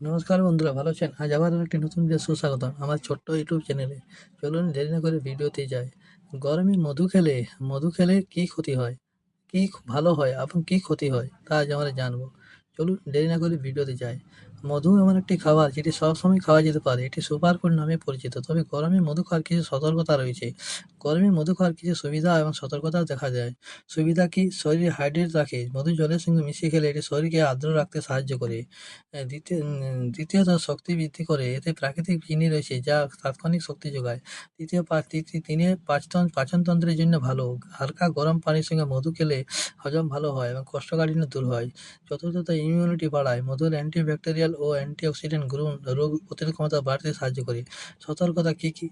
নমস্কার বন্ধুরা, ভালো আছেন? আজ আবার একটি নতুন ভিডিও সুস্বাগতম আমার ছোট্ট ইউটিউব চ্যানেলে চলুন দেরি না করে ভিডিওতে যাই। গরমে মধু খেলে মধু খেলে কি ক্ষতি হয়? কি ভালো হয়? এবং কি ক্ষতি হয়? তা আজ আমরা জানব। চলুন দেরি না করে ভিডিওতে যাই। মধু এমন একটি খাবার যেটি সবসময় খাওয়া যেতে পারে। এটি সুপার ফুড নামে পরিচিত। তবে গরমে মধু খাওয়ার কিছু সতর্কতা রয়েছে। গরমে মধু খাওয়ার কিছু সুবিধা এবং সতর্কতাও দেখা যায়। সুবিধা কি? শরীরে হাইড্রেট রাখে মধু জলের সঙ্গে মিশিয়ে খেলে এটি শরীরকে আর্দ্র রাখতে সাহায্য করে। দ্বিতীয় দ্বিতীয়ত শক্তি বৃদ্ধি করে, এতে প্রাকৃতিক চিনি রয়েছে যা তাৎক্ষণিক শক্তি যোগায়। তৃতীয় তিনে পাচন পাচনতন্ত্রের জন্য ভালো। হালকা গরম পানির সঙ্গে মধু খেলে হজম ভালো হয় এবং কোষ্ঠকাঠিন্য দূর হয়। চতুর্থত ইমিউনিটি বাড়ায়, মধুর অ্যান্টিব্যাকটেরিয়াল ও অ্যান্টিঅক্সিডেন্ট গুণ রোগ প্রতিরোধ ক্ষমতা বাড়তে সাহায্য করে। সতর্কতা কী কী?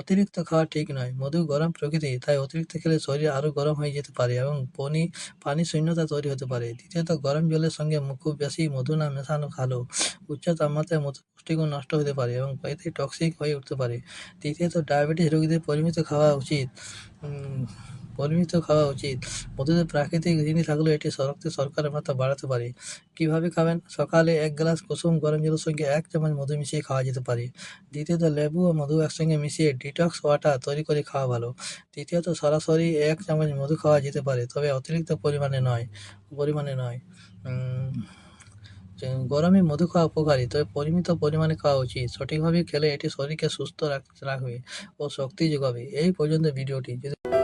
অতিরিক্ত খাওয়া ঠিক নয়। মধু গরম প্রকৃতি, তাই অতিরিক্ত খেলে শরীর আরও গরম হয়ে যেতে পারে এবং পনি, পানি শূন্যতা তৈরি হতে পারে। দ্বিতীয়ত, গরম জলের সঙ্গে খুব বেশি মধু না মেশানো ভালো। উচ্চ তাপমাত্রায় মধু পুষ্টিগুণ নষ্ট হতে পারে এবং এতে টক্সিক হয়ে উঠতে পারে। তৃতীয়ত ডায়াবেটিস রোগীদের পরিমিত খাওয়া উচিত। পরিমিত খাওয়া উচিত। মধুতে প্রাকৃতিক জিনিস থাকলেও এটি রক্তে শর্করার মাত্রা বাড়াতে পারে। কীভাবে খাবেন? সকালে এক গ্লাস কুসুম গরম জলের সঙ্গে এক চামচ মধু মিশিয়ে খাওয়া যেতে পারে। দ্বিতীয়ত, লেবু ও মধু একসঙ্গে মিশিয়ে ডিটক্স ওয়াটার তৈরি করে খাওয়া ভালো। তৃতীয়ত, সরাসরি এক চামচ মধু খাওয়া যেতে পারে, তবে অতিরিক্ত পরিমাণে নয়। পরিমাণে নয়। গরমে মধু খাওয়া উপকারী, তবে পরিমিত পরিমাণে খাওয়া উচিত। সঠিকভাবে খেলে এটি শরীরকে সুস্থ রাখ- রাখবে ও শক্তি যোগাবে। এই পর্যন্ত ভিডিওটি। যদি